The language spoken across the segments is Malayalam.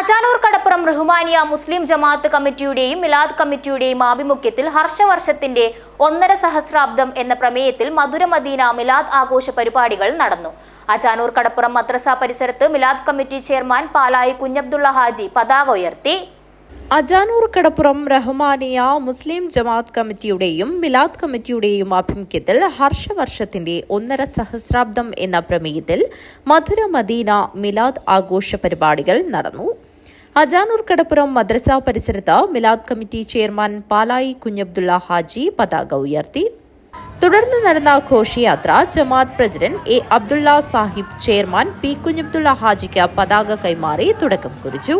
അജാനൂർ കടപ്പുറം റഹ്മാനിയ മുസ്ലിം ജമാഅത്ത് കമ്മിറ്റിയുടെയും മിലാദ് കമ്മിറ്റിയുടെയും ആഭിമുഖ്യത്തിൽ ഹർഷവർഷത്തിന്റെ ഒന്നര സഹസ്രാബ്ദം എന്ന പ്രമേയത്തിൽ മധുരമദീന മിലാദ് ആഘോഷ പരിപാടികൾ നടന്നു. അജാനൂർ കടപ്പുറം മദ്രസ പരിസരത്ത് മിലാദ് കമ്മിറ്റി ചെയർമാൻ പാലായി കുഞ്ഞബ്ദുള്ള ഹാജി പതാക ഉയർത്തി. അജാനൂർ കടപ്പുറം റഹ്മാനിയ മുസ്ലിം ജമാഅത്ത് കമ്മിറ്റിയുടെയും മിലാദ് കമ്മിറ്റിയുടെയും ആഭിമുഖ്യത്തിൽ ഹർഷവർഷത്തിന്റെ ഒന്നര സഹസ്രാബ്ദം എന്ന പ്രമേയത്തിൽ മധുര മദീന മിലാദ് ആഘോഷ പരിപാടികൾ നടന്നു. അജാനൂർ കടപ്പുറം മദ്രസ പരിസരത്ത് മിലാദ് കമ്മിറ്റി ചെയർമാൻ പാലായി കുഞ്ഞബ്ദുള്ള ഹാജി പതാക ഉയർത്തി. തുടർന്ന് നടന്ന ഘോഷയാത്ര Jamaat president A Abdulla Sahib chairman P Kunhabdulla ഹാജിക്ക് പതാക കൈമാറി തുടക്കം കുറിച്ചു.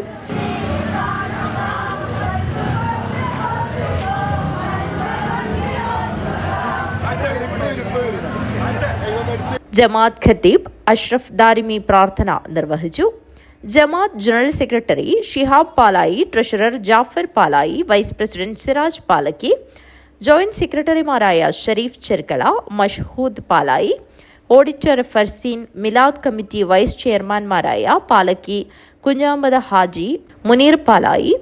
ജമാഅത്ത് ഖത്തീബ് അഷ്റഫ് ദാരിമി പ്രാർത്ഥന നിർവഹിച്ചു. Jamaat general secretary Shihab Palayi treasurer Jafar Palayi vice president Siraj Palakki joint സെക്രട്ടറിമാരായ Sharif Cherkala Mashhood Palayi auditor Farseen Milad committee vice ചെയർമാൻമാരായ Palakki Kunhamad Haji Muneer Palayi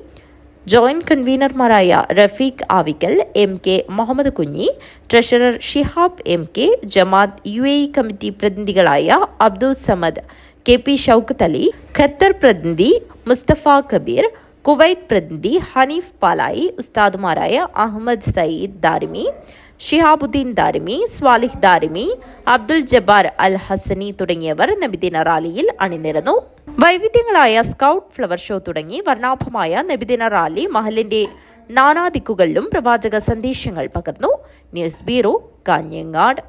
joint കൺവീനർമാരായ Rafeeq Avikkal M K Muhammad Kunhi treasurer Shihab M K Jamaat U A committee പ്രതിനിധികളായ Abdul Samad K P Shoukath Ali Qatar പ്രതിനിധി മുസ്തഫ കബീർ കുവൈത്ത് പ്രതിനിധി ഹനീഫ് പാലായി ഉസ്താദുമാരായ അഹമ്മദ് സയ്യിദ് ദാരിമി ഷിഹാബുദ്ദീൻ ദാരിമി സ്വാലിഹ് ദാരിമി അബ്ദുൽ ജബ്ബാർ അൽ ഹസനി തുടങ്ങിയവർ നബിദിന റാലിയിൽ അണിനിരന്നു. വൈവിധ്യങ്ങളായ സ്കൗട്ട് ഫ്ലവർ ഷോ തുടങ്ങി വർണാഭമായ നബിദിന റാലി മഹലിന്റെ നാനാദിക്കുകളിലും പ്രവാചക സന്ദേശങ്ങൾ പകർന്നു. News bureau Kanhangad.